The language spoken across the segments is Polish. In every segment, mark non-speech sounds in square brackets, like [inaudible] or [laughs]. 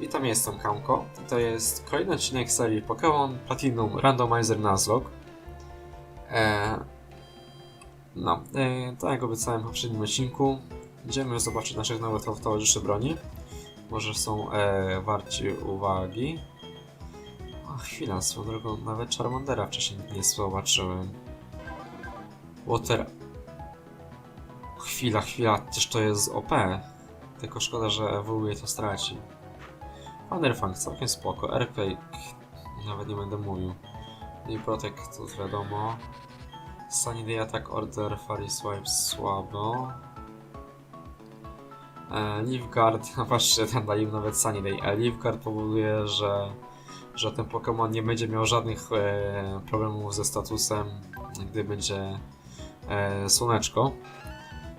Witam, jestem Kamko. To jest kolejny odcinek serii Pokémon Platinum Randomizer Nuzlocke. E, no, e, tak jak obiecałem w poprzednim odcinku, idziemy zobaczyć naszych nowych to- towarzyszy broni. Może są e, warci uwagi. O, chwila, swoją drogą, nawet Charmandera wcześniej nie zobaczyłem. Water... Chwila, chwila, przecież to jest OP. Tylko szkoda, że ewoluuje to straci. Thunderfang całkiem spoko. Airquake nawet nie będę mówił. I Protect to wiadomo. Sunny Day Attack Order Fairy Swipe słabo. E, Leaf [laughs] no patrzcie, ten daje im nawet Sunny Day. E, Leaf powoduje, że, że ten Pokémon nie będzie miał żadnych e, problemów ze statusem, gdy będzie e, słoneczko.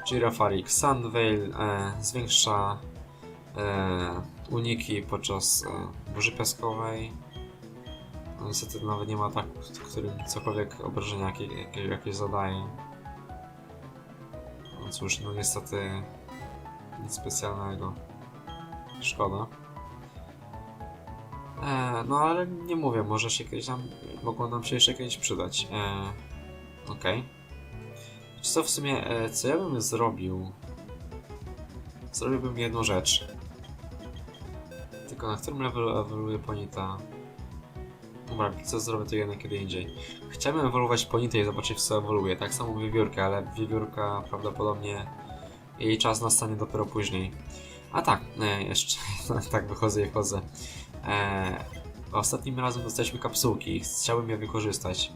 Girafarik Sunveil e, zwiększa e, uniki podczas e, burzy piaskowej. No, niestety nawet nie ma ataku, którym cokolwiek obrażenia jakie, jakie, jakieś zadaje. No cóż, no niestety nic specjalnego. Szkoda. E, no ale nie mówię, może się kiedyś nam, mogło nam się jeszcze kiedyś przydać. E, Okej. Czy co w sumie, e, co ja bym zrobił? Zrobiłbym jedną rzecz. Tylko na którym levelu ewoluuje Ponita? Dobra, co zrobię to jednak kiedy indziej. Chciałbym ewoluować Ponitę i zobaczyć co ewoluuje. Tak samo wiewiórkę, ale wiewiórka prawdopodobnie jej czas nastanie dopiero później. A tak, e, jeszcze [laughs] tak wychodzę i chodzę. E, ostatnim razem dostaliśmy kapsułki. Chciałbym je wykorzystać.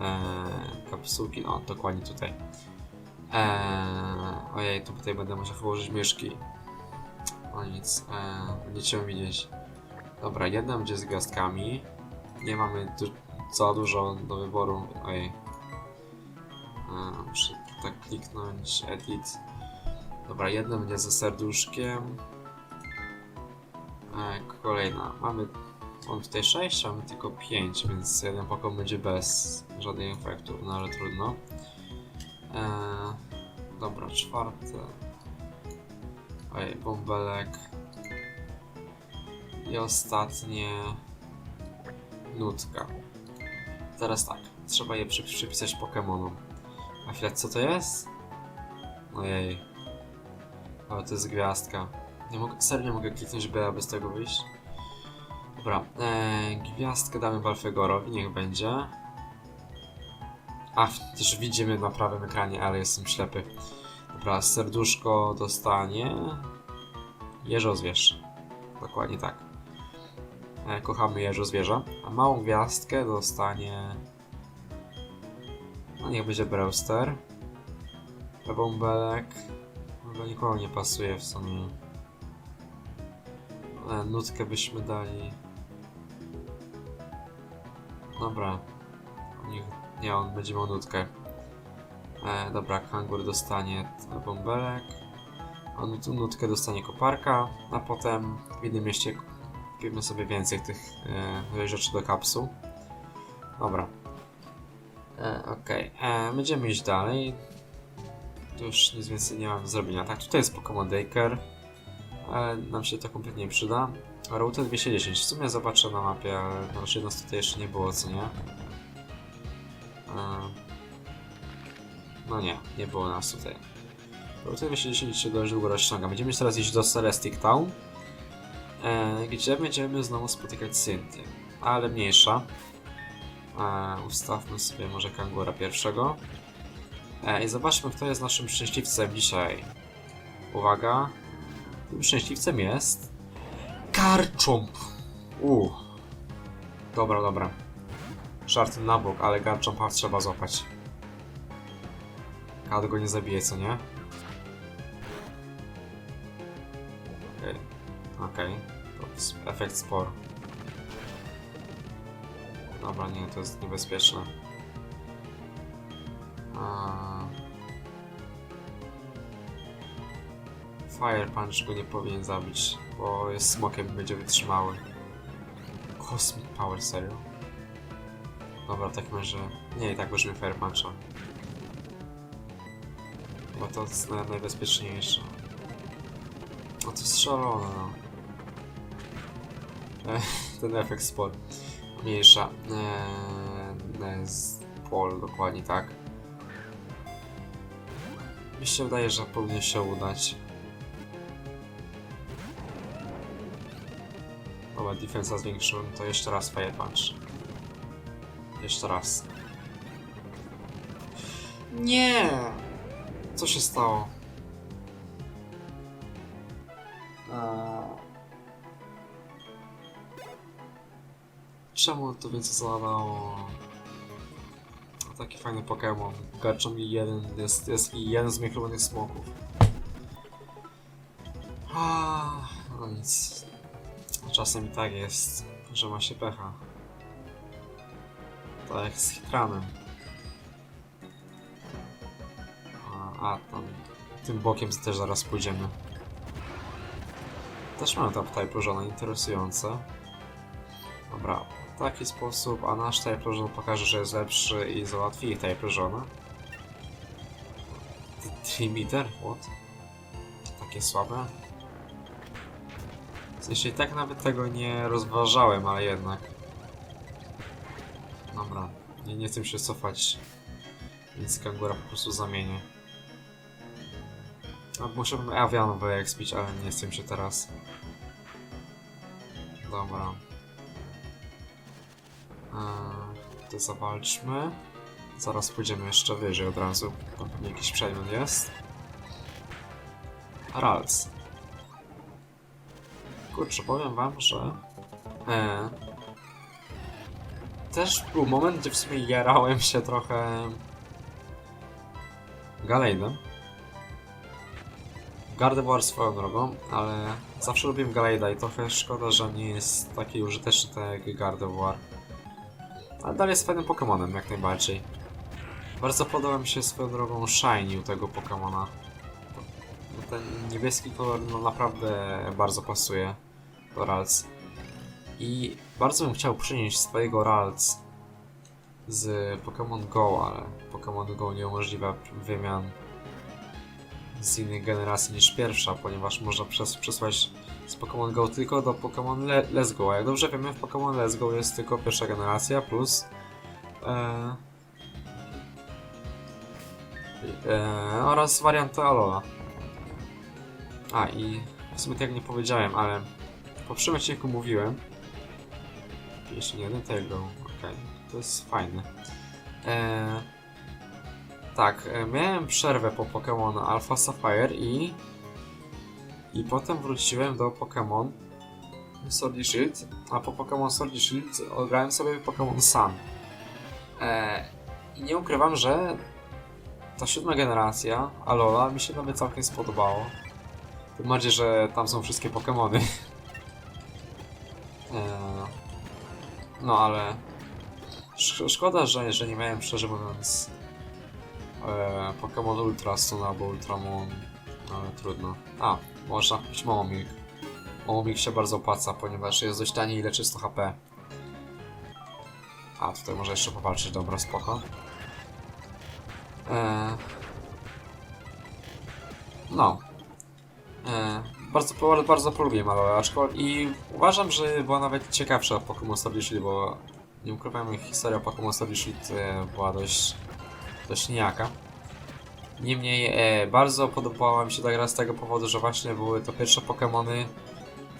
E, kapsułki, no dokładnie tutaj. E, ojej, tu tutaj będę musiał położyć myszki. No nic, e, będziecie widzieć. Dobra, jedna będzie z gwiazdkami. Nie mamy za dużo do wyboru. Ojej. E, muszę tak kliknąć, edit. Dobra, jedna będzie ze serduszkiem. E, kolejna. Mamy, mam tutaj 6, a mamy tylko 5, więc jeden pokój będzie bez żadnych efektów, no ale trudno. E, dobra, czwarte. Ojej, bąbelek. I ostatnie... Nutka. Teraz tak, trzeba je przy, przypisać Pokémonom. A chwilę, co to jest? Ojej. Ale to jest gwiazdka. Nie mogę, serio nie mogę kliknąć B, aby z tego wyjść. Dobra, eee, gwiazdkę damy Balfegorowi, niech będzie. A, też widzimy na prawym ekranie, ale jestem ślepy. Dobra, serduszko dostanie... Jeżozwierz. Dokładnie tak. E, kochamy jeżozwierza. A małą gwiazdkę dostanie... No niech będzie Brewster. Bąbelek... Do nikogo nie pasuje w sumie. E, nutkę byśmy dali... Dobra. Niech... Nie, on będzie miał nutkę. E, dobra, kangur dostanie bąbelek. Nut, nutkę dostanie koparka, a potem w innym mieście kupimy sobie więcej tych e, rzeczy do kapsuł. Dobra. E, Okej, E, będziemy iść dalej. Tu już nic więcej nie mam do zrobienia. Tak, tutaj jest Pokémon Daker, ale nam się to kompletnie nie przyda. Route 210, w sumie zobaczę na mapie, ale no, raczej nas tutaj jeszcze nie było, co nie? No nie, nie było nas tutaj. Route 210 się dość długo rozciąga. Będziemy teraz iść do Celestic Town, e, gdzie będziemy znowu spotykać Cynthię, ale mniejsza. E, ustawmy sobie może kangura pierwszego. E, I zobaczmy, kto jest naszym szczęśliwcem dzisiaj. Uwaga. Tym szczęśliwcem jest... Garchomp! Uuu. Dobra, dobra. Żart na bok, ale Garchompa trzeba złapać. Kad go nie zabije, co nie? Okej. Okej. Jest efekt spor. Dobra, nie, to jest niebezpieczne. A... Fire Punch go nie powinien zabić, bo jest smokiem będzie wytrzymały. Cosmic Power, serio? Dobra, tak może... Nie, i tak użyjmy Fire Puncha. Bo to jest naj- najbezpieczniejsze. No to jest szalone, no. [laughs] ten efekt spor. Mniejsza. E, z pol, dokładnie tak. Mi się wydaje, że powinien się udać. Dobra, defensa zwiększyłem, to jeszcze raz Fire Punch. Jeszcze raz. Nie! Co się stało? Eee... Czemu to więcej zadawało? Taki fajny Pokémon. Garczą mi jeden, jest, jest mi jeden z moich ulubionych smoków. Ah, no nic. Czasem i tak jest, że ma się pecha. Tak jak z Hitranem. Tam tym bokiem też zaraz pójdziemy. Też mamy tam tutaj prożone interesujące. Dobra, w taki sposób, a nasz prożon pokaże, że jest lepszy i załatwi ich type prożona. Trimeter? What? Takie słabe? W sensie tak nawet tego nie rozważałem, ale jednak. Dobra, nie, nie chcę się cofać. Więc kangura po prostu zamienię. No, muszę awian wyekspić, ale nie chcę się teraz. Dobra. Eee, to zawalczmy. Zaraz pójdziemy jeszcze wyżej od razu. Pewnie jakiś przedmiot jest. Rals. Kurczę, powiem wam, że... E, też był moment, gdzie w sumie jarałem się trochę... Galejdem. Gardevoir swoją drogą, ale zawsze lubiłem Galejda i trochę szkoda, że nie jest taki użyteczny tak jak Gardevoir. Ale dalej jest fajnym Pokemonem, jak najbardziej. Bardzo podoba mi się swoją drogą Shiny u tego Pokemona. No Ten niebieski kolor no naprawdę bardzo pasuje do Ralts. I bardzo bym chciał przynieść swojego Ralts z Pokémon Go, ale Pokémon Go nie umożliwia wymian z innej generacji niż pierwsza, ponieważ można przes przesłać z Pokémon Go tylko do Pokémon Le Let's Go. A jak dobrze wiemy, w Pokémon Let's Go jest tylko pierwsza generacja plus e, e, oraz warianty Alola. A i w sumie tak nie powiedziałem, ale w poprzednim mówiłem jeśli nie tego, okej, to jest fajne. E, tak, e, miałem przerwę po Pokémon Alpha Sapphire i i potem wróciłem do Pokémon Sword i Shield, a po Pokémon Sword i Shield grałem sobie Pokémon Sun. E, I nie ukrywam, że ta siódma generacja Alola mi się nawet całkiem spodobało. Tym bardziej, że tam są wszystkie Pokémony. e, no ale sz szkoda, że, że nie miałem szczerze mówiąc e, Pokémon Ultra Sun albo Ultramon, ale trudno. A, można kupić Momomilk. Momomilk się bardzo opłaca, ponieważ jest dość tani i leczy 100 HP. A, tutaj może jeszcze powalczyć, dobra, spoko. E, no. E, bardzo, bardzo, Aloe, aczkolwiek i uważam, że była nawet ciekawsza od Pokémon Sword bo nie ukrywam, historia Pokémon Sword e, była dość, dość nijaka. Niemniej e, bardzo podobała mi się ta gra z tego powodu, że właśnie były to pierwsze Pokémony,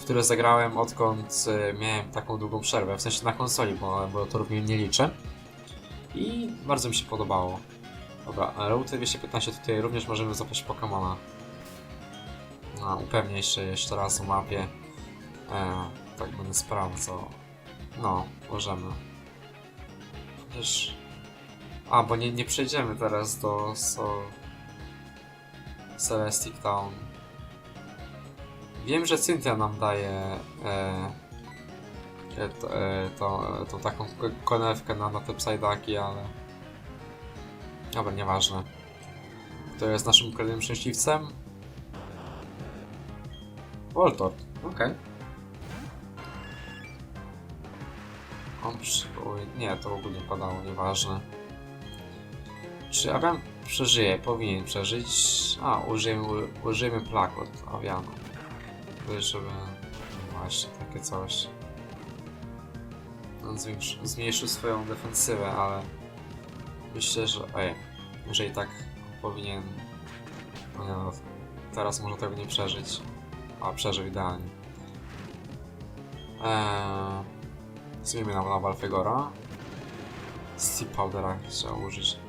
które zagrałem odkąd e, miałem taką długą przerwę, w sensie na konsoli, bo, bo to również nie liczę. I bardzo mi się podobało. Dobra, Route 215 tutaj również możemy zapaść Pokémona. No, upewnię się jeszcze raz o mapie. E, tak będę sprawdzał. No, możemy. Chociaż... A, bo nie, nie przejdziemy teraz do so... Celestic Town. Wiem, że Cynthia nam daje e, e, to, e, to, tą taką ko- konewkę na, na te psajdaki, ale... Dobra, nieważne. To jest naszym kolejnym szczęśliwcem. Voltor, okej. On przy... Nie, to w ogóle nie padało, nieważne. Czy Avian przeżyje? Powinien przeżyć. A, użyjemy, użyjemy plak od Aviana. Żeby... no Właśnie, takie coś. on zwiększy, zmniejszył swoją defensywę, ale myślę, że ej, że i tak powinien no nie no, teraz może tego nie przeżyć, a przeżył idealnie. Eee, zmienimy na, na Balfegora. Steel Powdera trzeba użyć.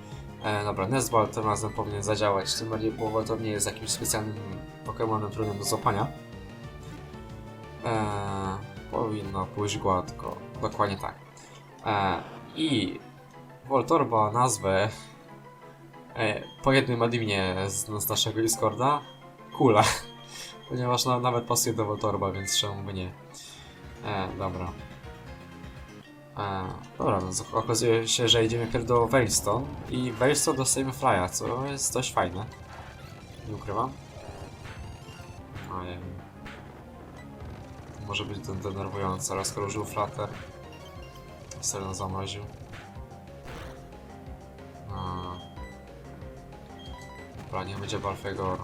E, dobra, Nesball tym razem powinien zadziałać, tym bardziej, bo Voltor nie jest jakimś specjalnym Pokemonem trudnym do złapania. E, powinno pójść gładko, dokładnie tak. E, I Voltorba nazwę e, po jednym adminie z, z naszego Discorda Kula, [laughs] ponieważ na, nawet pasuje do Voltorba, więc czemu by nie. E, dobra. Dobra, no, okazuje się, że idziemy pierw do Veilstone i Veilstone dostajemy Flya, co jest dość fajne. Nie ukrywam. Może być ten denerwujące, ale skoro użył Flutter, serio zamroził. Dobra, niech będzie Balfegor.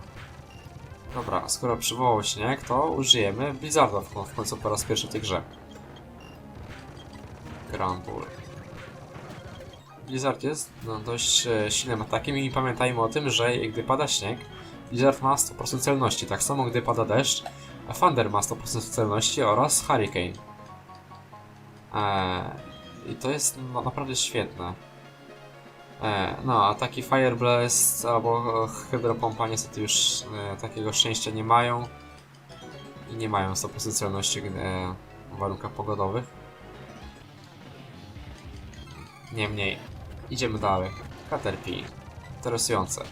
Dobra, skoro przywołał śnieg, to użyjemy Blizzarda w końcu po raz pierwszy w tej grze. Grambul. Blizzard jest no, dość e, silnym atakiem i pamiętajmy o tym, że gdy pada śnieg, Blizzard ma 100% celności, tak samo gdy pada deszcz, a Thunder ma 100% celności oraz Hurricane. Eee, I to jest no, naprawdę świetne. Eee, no, ataki Fire Blast albo Hydropompa niestety już e, takiego szczęścia nie mają. I nie mają 100% celności e, w warunkach pogodowych. Niemniej, idziemy dalej. Caterpie. Interesujące.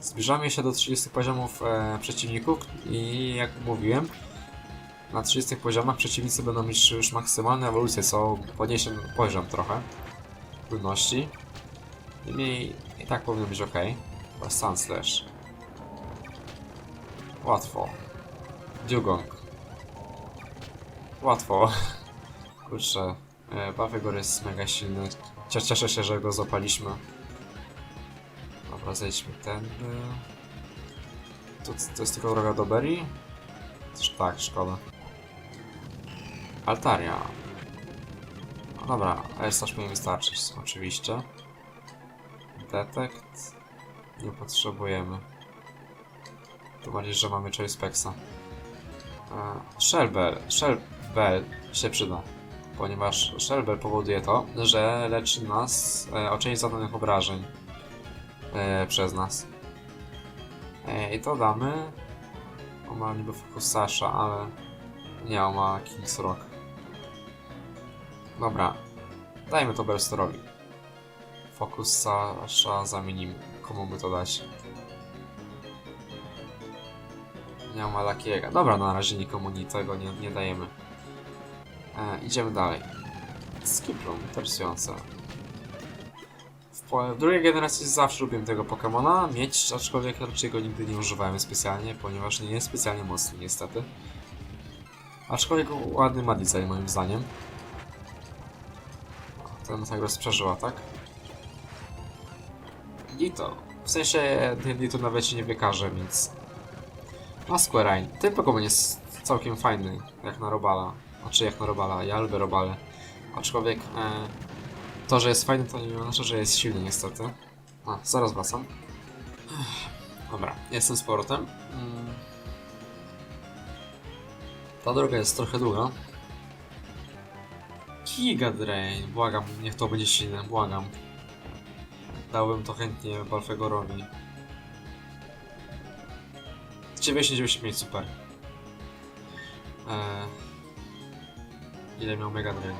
Zbliżamy się do 30 poziomów e, przeciwników i jak mówiłem, na 30 poziomach przeciwnicy będą mieć już maksymalne ewolucje, co podniesie poziom trochę trudności. Niemniej i tak powinno być ok. Sun Slash. Łatwo. Dugong. Łatwo. [laughs] Kurczę, Bawegor jest mega silny. Cie- Cieszę się, że go złapaliśmy. Dobra, zejdźmy tędy. To, to jest tylko droga do Berry? Tak, szkoda. Altaria. Dobra, Airstash powinien wystarczyć, oczywiście. Detect. Nie potrzebujemy. Tym bardziej, że mamy Choice Spexa. E, Shellbell. Shellbell się przyda. Ponieważ Shellbell powoduje to, że leczy nas e, o część zadanych obrażeń e, przez nas. E, I to damy. On ma niby Focus Sasha, ale nie, on ma King's Rock. Dobra, dajmy to Bellstorowi. Focus Sasha zamienimy. Komu by to dać? Nie ma Lakiego. Dobra, na razie nikomu ni tego nie, nie dajemy. E, idziemy dalej. Skiplum, interesujące. W, drugiej generacji zawsze lubiłem tego Pokemona mieć, aczkolwiek raczej go nigdy nie używałem specjalnie, ponieważ nie jest specjalnie mocny niestety. Aczkolwiek ładny ma design moim zdaniem. Ten tak rozprzeżyła, tak? Dito. W sensie Dito nawet się nie wykaże, więc... Ma Square Ten Pokémon jest całkiem fajny, jak na Robala. Znaczy jak na Robala, ja lubię Robale. Aczkolwiek e, to, że jest fajny, to nie znaczy, że jest silny niestety. A, zaraz wracam. Dobra, jestem z powrotem. Mm. Ta droga jest trochę długa. Giga Drain, błagam, niech to będzie silne, błagam. Dałbym to chętnie Balfegorowi. 995, super. Eee, ile miał Mega Drain?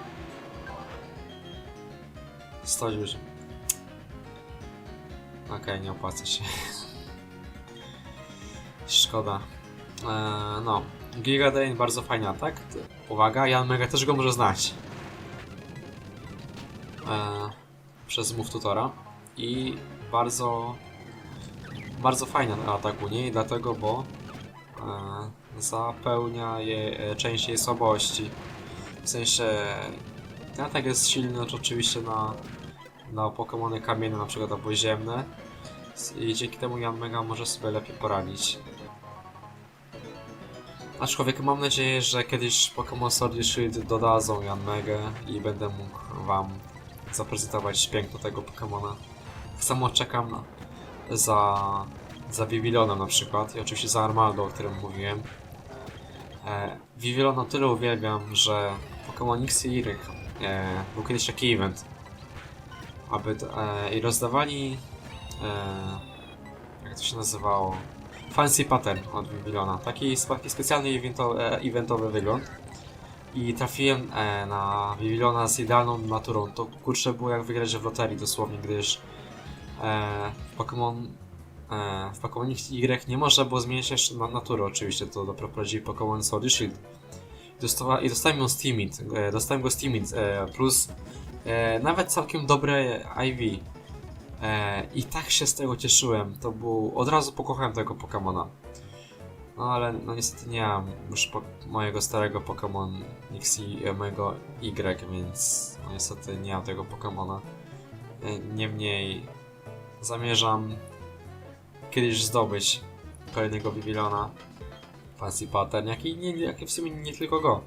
110. Okej, nie opłaca się. Szkoda. Eee, no, Giga Drain bardzo fajny atak. Ty- Uwaga, Jan Mega też go może znać. Eee, przez move tutora. I bardzo bardzo fajny atak u niej, dlatego, bo e, zapełnia je, e, część jej słabości. W sensie ten atak jest silny to oczywiście na, na Pokémony kamienne, na przykład albo ziemne. I dzięki temu Jan Mega może sobie lepiej poradzić. Aczkolwiek mam nadzieję, że kiedyś Pokémon Sword i Shield dodadzą Yanmegę i będę mógł wam zaprezentować piękno tego Pokémona. Tak samo czekam na, za, za Vivilonem na przykład i oczywiście za Armaldo, o którym mówiłem. E, Vivillona tyle uwielbiam, że Pokémon X i Y e, był kiedyś taki event, aby e, i rozdawali e, jak to się nazywało? Fancy Pattern od Vivillona, taki, taki specjalny evento, e, eventowy wygląd. I trafiłem e, na Vivillona z idealną naturą, to kurczę było jak wygrać w loterii dosłownie, gdyż e, Pokémon w Pokémon X i Y nie można było zmieniać jeszcze na natury oczywiście, to prowadzi Pokémon Sword Shield. I dostałem ją Timid, e, dostałem go Timid, e, plus e, nawet całkiem dobre IV. E, I tak się z tego cieszyłem, to był, od razu pokochałem tego Pokemona. No ale no niestety nie mam już mojego starego Pokémon X i e, mojego Y, więc no, niestety nie mam tego Pokemona. E, niemniej zamierzam kiedyś zdobyć kolejnego Vivillona Fancy Pattern, jak i, nie, jak w sumie nie tylko go.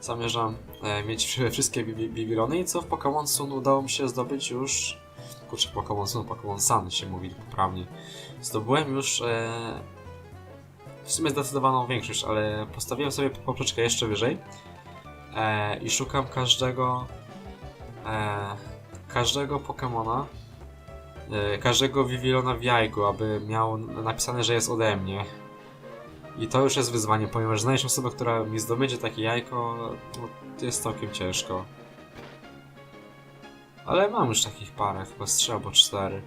Zamierzam e, mieć wszy- wszystkie Vivillony i co w Pokémon Sun udało mi się zdobyć już kurczę Pokémon Sun, Pokémon Sun się mówi poprawnie. Zdobyłem już e, w sumie zdecydowaną większość, ale postawiłem sobie poprzeczkę jeszcze wyżej e, i szukam każdego e, każdego Pokemona e, każdego Vivillona w jajku, aby miał napisane, że jest ode mnie. I to już jest wyzwanie, ponieważ znaleźć osobę, która mi zdobędzie takie jajko, no, jest całkiem ciężko. Ale mam już takich parę, chyba z trzy albo cztery.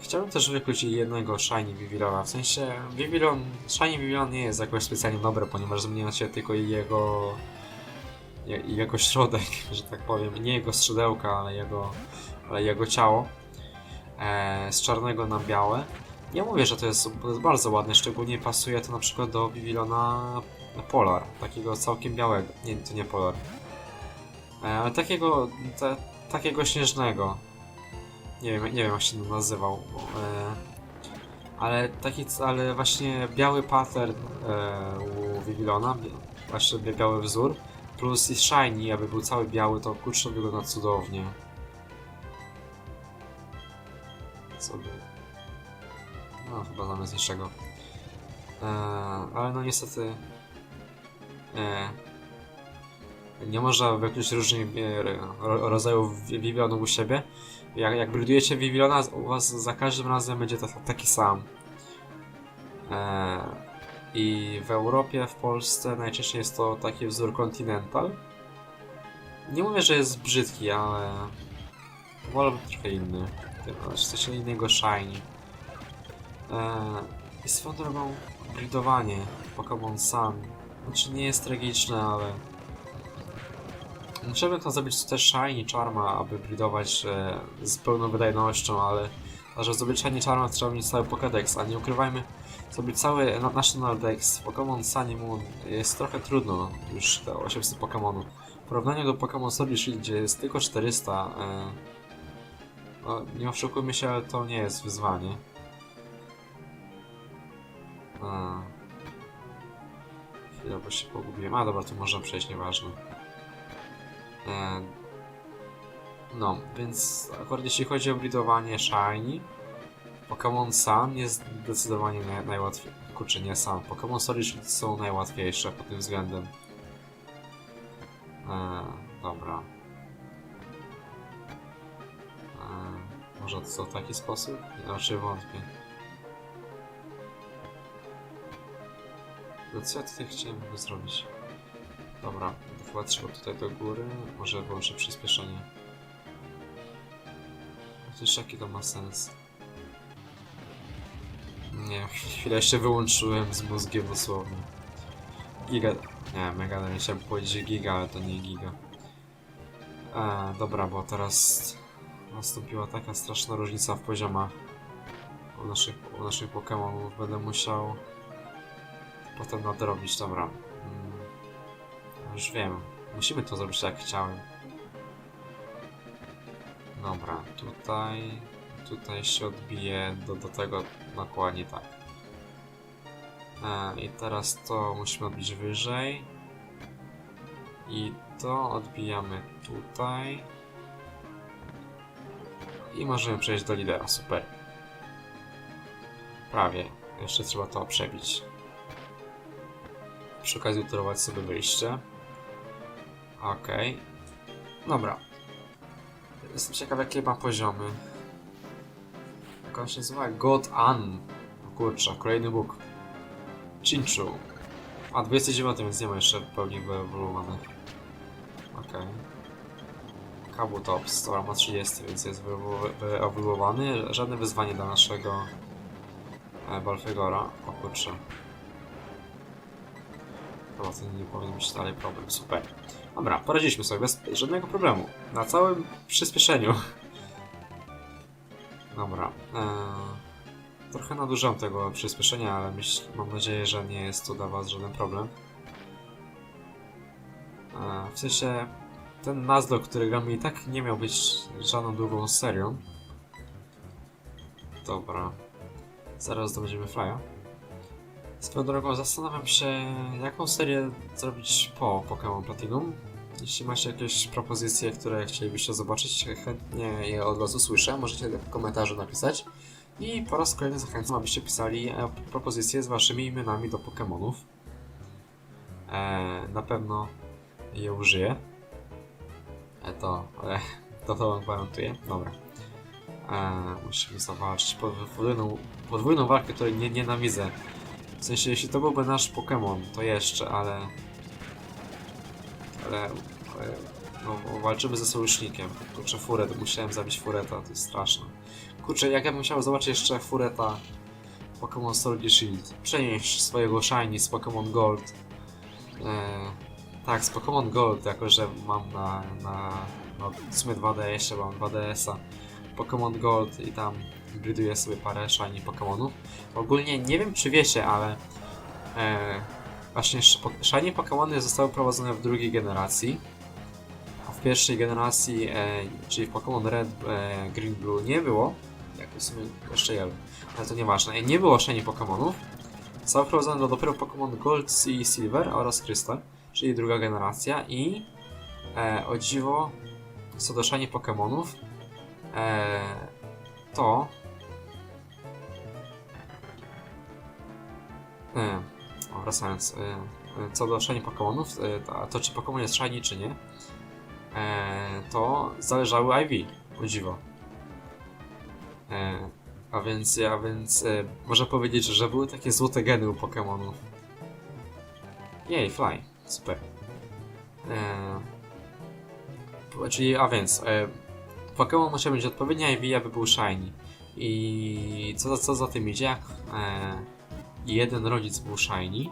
Chciałbym też wykluć jednego Shiny Vivillona, w sensie Vivillon, Shiny Vivillon nie jest jakoś specjalnie dobre, ponieważ zmienia się tylko jego je- jego środek, [laughs] że tak powiem, nie jego strzydełka, ale jego, ale jego ciało e, z czarnego na białe. Ja mówię, że to jest, bardzo ładne, szczególnie pasuje to na przykład do Vivillona Polar, takiego całkiem białego, nie, to nie Polar, e, ale takiego, te, takiego śnieżnego. Nie wiem, nie wiem jak się nazywał. E, ale taki, ale właśnie biały pattern e, u Vivillona, bie- właśnie bia- biały wzór, plus i shiny, aby był cały biały, to kurczę wygląda cudownie. By... No, chyba zamiast niczego. E, ale no niestety... E, nie można wykluczyć różnych e, ro- rodzajów Vivillonów u siebie. Jak, jak Vivillona, u was za każdym razem będzie ta, taki sam. E, I w Europie, w Polsce najczęściej jest to taki wzór Continental. Nie mówię, że jest brzydki, ale wolałbym trochę inny. Coś innego shiny. E, I swoją drogą, bridowanie Pokémon Sun. Znaczy nie jest tragiczne, ale Musiałbym to zrobić też Shiny Charma, aby bridować e, z pełną wydajnością, ale że zdobyć Shiny Charma trzeba mieć cały Pokédex, a nie ukrywajmy, zdobyć cały na- National Dex Pokémon Sun i Moon jest trochę trudno, już te 800 Pokémonów. W porównaniu do Pokémon Sword Shield, gdzie jest tylko 400, e, no, nie oszukujmy się, ale to nie jest wyzwanie. A. Chwilę, bo się pogubiłem. A dobra, tu można przejść, nieważne. E, No, więc akurat jeśli chodzi o bridowanie Shiny, Pokémon Sun jest zdecydowanie naj, najłatwiejszy. Kurczę, nie Sun. Pokémon Shield są najłatwiejsze pod tym względem. E, dobra. Może to w taki sposób? Raczej wątpię. No co ja tutaj chciałem zrobić? Dobra, chyba trzeba tutaj do góry. Może włączę przyspieszenie. Chociaż jaki to ma sens? Nie, [laughs] chwilę jeszcze wyłączyłem z mózgiem dosłownie. Giga... Nie, mega, nie chciałem powiedzieć giga, ale to nie giga. E, dobra, bo teraz nastąpiła taka straszna różnica w poziomach u naszych, u naszych Pokémonów. Będę musiał potem nadrobić, dobra. Mm, już wiem. Musimy to zrobić tak jak chciałem. Dobra, tutaj... Tutaj się odbije do, do tego dokładnie tak. E, I teraz to musimy odbić wyżej. I to odbijamy tutaj. I możemy przejść do lidera, super. Prawie. Jeszcze trzeba to przebić. Przy okazji utorować sobie wyjście. Okej. Dobra. Jestem ciekaw jakie ma poziomy. Jak on się nazywa? God An. Kurczę, kolejny Bóg. Chinchu. A 29, więc nie ma jeszcze pełni wyewoluowanych. Okej. Kabutops, dobra, ma 30, więc jest wyewolu- wyewoluowany. Żadne wyzwanie dla naszego e, Balfegora. O kurczę. Chyba to nie powinien być dalej problem. Super. Dobra, poradziliśmy sobie bez żadnego problemu. Na całym przyspieszeniu. [laughs] Dobra. Eee, trochę nadużyłem tego przyspieszenia, ale myśl, mam nadzieję, że nie jest to dla Was żaden problem. Eee, w sensie, ten Nuzlocke, który gramy i tak nie miał być żadną długą serią. Dobra. Zaraz zdobędziemy Flya. Swoją drogą zastanawiam się, jaką serię zrobić po Pokémon Platinum. Jeśli macie jakieś propozycje, które chcielibyście zobaczyć, chętnie je od Was usłyszę. Możecie w komentarzu napisać. I po raz kolejny zachęcam, abyście pisali e, propozycje z Waszymi imionami do Pokémonów. E, na pewno je użyję. E, to, e, [laughs] to to gwarantuję. Dobra. E, musimy zawalczyć podwójną, podwójną walkę, której nie nienawidzę. W sensie, jeśli to byłby nasz Pokémon, to jeszcze, ale... Ale... ale no, walczymy ze sojusznikiem. Kurczę, Furet, musiałem zabić Fureta, to jest straszne. Kurczę, jak ja bym chciał zobaczyć jeszcze Fureta Pokémon Sword Shield. Przenieść swojego Shiny z Pokémon Gold. E, tak, z Pokémon Gold, jako że mam na... na no, w sumie 2DS, mam 2DS-a. Pokémon Gold i tam griduję sobie parę shiny Pokémonów. Ogólnie nie wiem czy wiecie, ale e, właśnie shiny Pokémony zostały prowadzone w drugiej generacji. A w pierwszej generacji, e, czyli w Pokémon Red, e, Green, Blue nie było. Jak w sumie jeszcze Yellow, ale to nieważne. E, Nie było shiny Pokémonów. Zostały prowadzone do dopiero Pokémon Gold i Silver oraz Crystal, czyli druga generacja i e, o dziwo co do shiny Pokémonów e, to E, wracając, e, e, co do shiny Pokémonów, e, to, czy Pokémon jest shiny czy nie, e, to zależały IV, o dziwo. E, a więc, a więc można powiedzieć, że były takie złote geny u Pokémonów. Jej, Fly, super. E, po- czyli, a więc, e, Pokémon musiał mieć odpowiednie IV, aby był shiny. I co, co za tym idzie, jak e, jeden rodzic był shiny,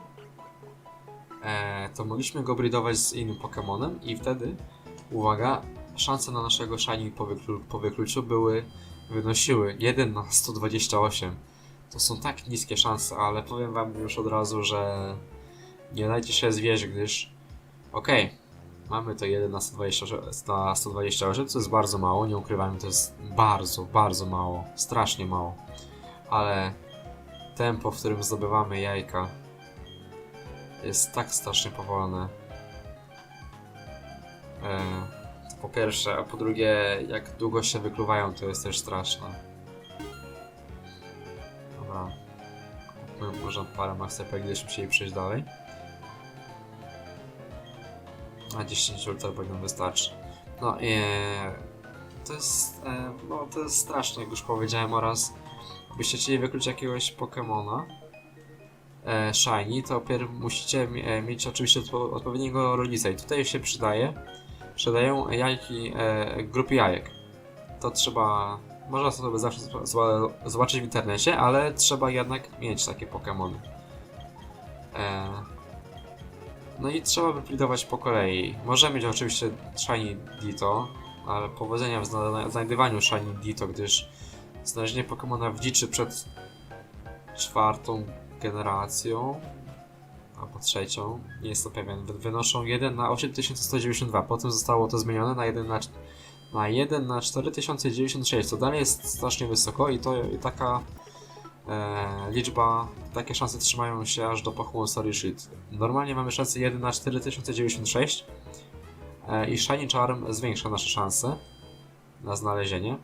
e, to mogliśmy go bridować z innym Pokémonem i wtedy, uwaga, szanse na naszego shiny po, wyklu, po wykluciu były, wynosiły 1 na 128. To są tak niskie szanse, ale powiem wam już od razu, że nie dajcie się zwieść, gdyż okej, mamy to 1 na 128, na 128, co jest bardzo mało, nie ukrywam, to jest bardzo, bardzo mało, strasznie mało, ale tempo, w którym zdobywamy jajka jest tak strasznie powolne. E, to po pierwsze, a po drugie, jak długo się wykluwają, to jest też straszne. Dobra. Kupmy może parę masterpek, gdybyśmy chcieli przejść dalej. A 10 ultra powinno wystarczy. No i to jest, e, no to jest straszne, jak już powiedziałem, oraz byście chcieli wykluczyć jakiegoś Pokemona e, Shiny, to pierw musicie e, mieć oczywiście odpo odpowiedniego rodzica i tutaj się przydaje przydają jajki, e, grupy jajek. To trzeba, można sobie zawsze zobaczyć w internecie, ale trzeba jednak mieć takie Pokemony. E, no i trzeba wyplidować po kolei. Możemy mieć oczywiście Shiny Ditto, ale powodzenia w zna- znajdywaniu Shiny Ditto, gdyż Znalezienie Pokemona w dziczy przed czwartą generacją albo trzecią, nie jest to pewien, wy- wynoszą 1 na 8192. Potem zostało to zmienione na 1 na, na 1 na 4096, co dalej jest strasznie wysoko i to i taka e, liczba, takie szanse trzymają się aż do pochłonu Story Sheet. Normalnie mamy szansę 1 na 4096 e, i Shiny Charm zwiększa nasze szanse na znalezienie.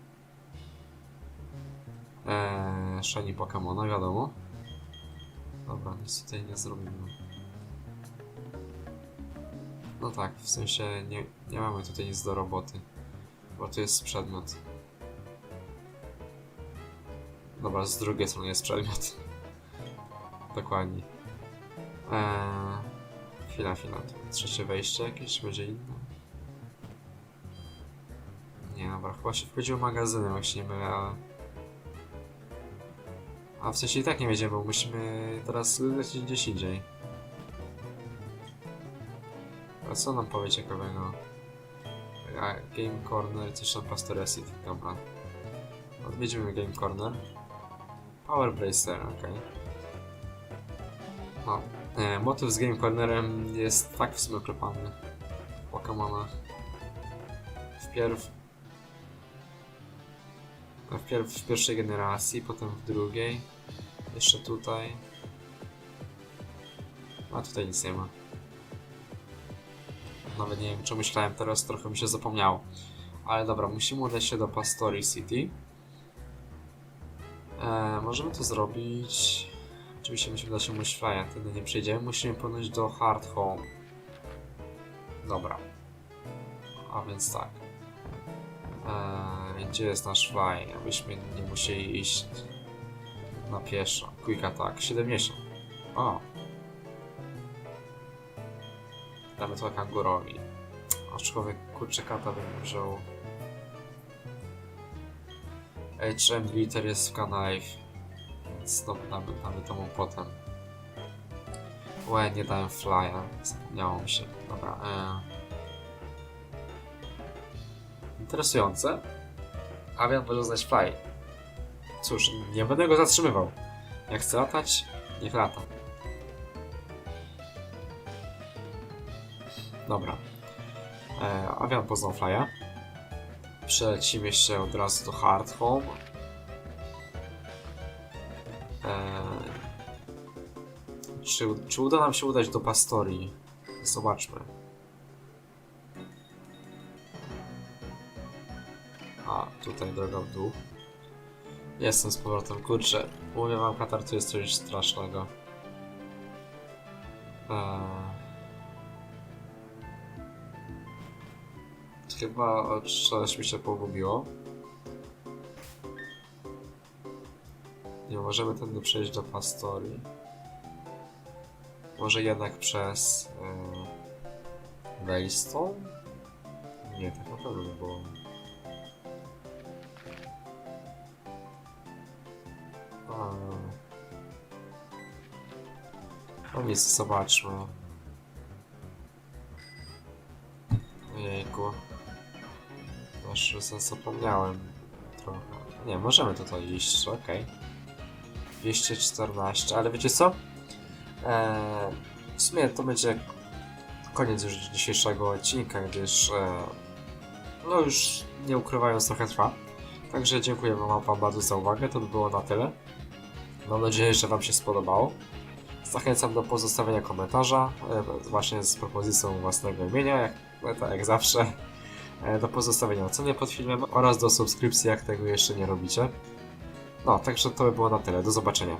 E, shiny Pokemona, wiadomo. Dobra, nic tutaj nie zrobimy. No tak, w sensie nie, nie mamy tutaj nic do roboty. Bo to jest przedmiot. Dobra, z drugiej strony jest przedmiot. Dokładnie. Eee, chwila, chwila. Trzecie wejście jakieś będzie inne. Nie, dobra, chyba się wchodziło magazyny, właśnie nie mylę, ale... A w sensie i tak nie wiedziemy, bo musimy teraz lecieć gdzieś indziej. A co nam powie ciekawego? A, Game Corner, coś tam Pastoresit, dobra. Odwiedzimy Game Corner. Power Bracer, okej. No, e, motyw z Game Cornerem jest tak w sumie oklepany w Pokemonach. Wpierw Wpierw w pierwszej generacji, potem w drugiej. Jeszcze tutaj. A tutaj nic nie ma. Nawet nie wiem, co myślałem teraz, trochę mi się zapomniało. Ale dobra, musimy udać się do Pastory City. E, możemy to zrobić. Oczywiście musimy dać się Flya, wtedy nie przejdziemy. Musimy płynąć do Hard Home. Dobra. A więc tak. Eee, gdzie jest nasz fly? Abyśmy nie musieli iść na pieszo. Quick attack 70. O! Damy to kangurowi. Aczkolwiek kurczę kata bym wziął. HM Glitter jest w Knife. Więc no, damy, damy to potem. Łe, nie dałem flya. Zapomniało mi się. Dobra. Eee. Interesujące. Avian może znać fly. Cóż, nie będę go zatrzymywał. Jak chce latać, niech lata. Dobra. E, Avian poznał flya. Przelecimy jeszcze od razu do Hard Home. E, czy, czy uda nam się udać do Pastorii? Zobaczmy. A, tutaj droga w dół. Jestem z powrotem, kurczę. Mówię wam, Katar to jest coś strasznego. Eee... Chyba coś mi się pogubiło. Nie możemy tędy przejść do Pastorii. Może jednak przez... Yy? Nie, tak naprawdę nie było. A. No nic, zobaczmy. Ojejku. Aż zapomniałem trochę. Nie, możemy tutaj iść, okej. 214, ale wiecie co? Eee, w sumie to będzie koniec już dzisiejszego odcinka, gdyż e, no już nie ukrywając trochę trwa. Także dziękuję wam wam bardzo za uwagę, to by było na tyle. Mam nadzieję, że wam się spodobało. Zachęcam do pozostawienia komentarza, e, właśnie z propozycją własnego imienia, jak, tak jak zawsze. E, do pozostawienia oceny pod filmem oraz do subskrypcji, jak tego jeszcze nie robicie. No, także to by było na tyle. Do zobaczenia.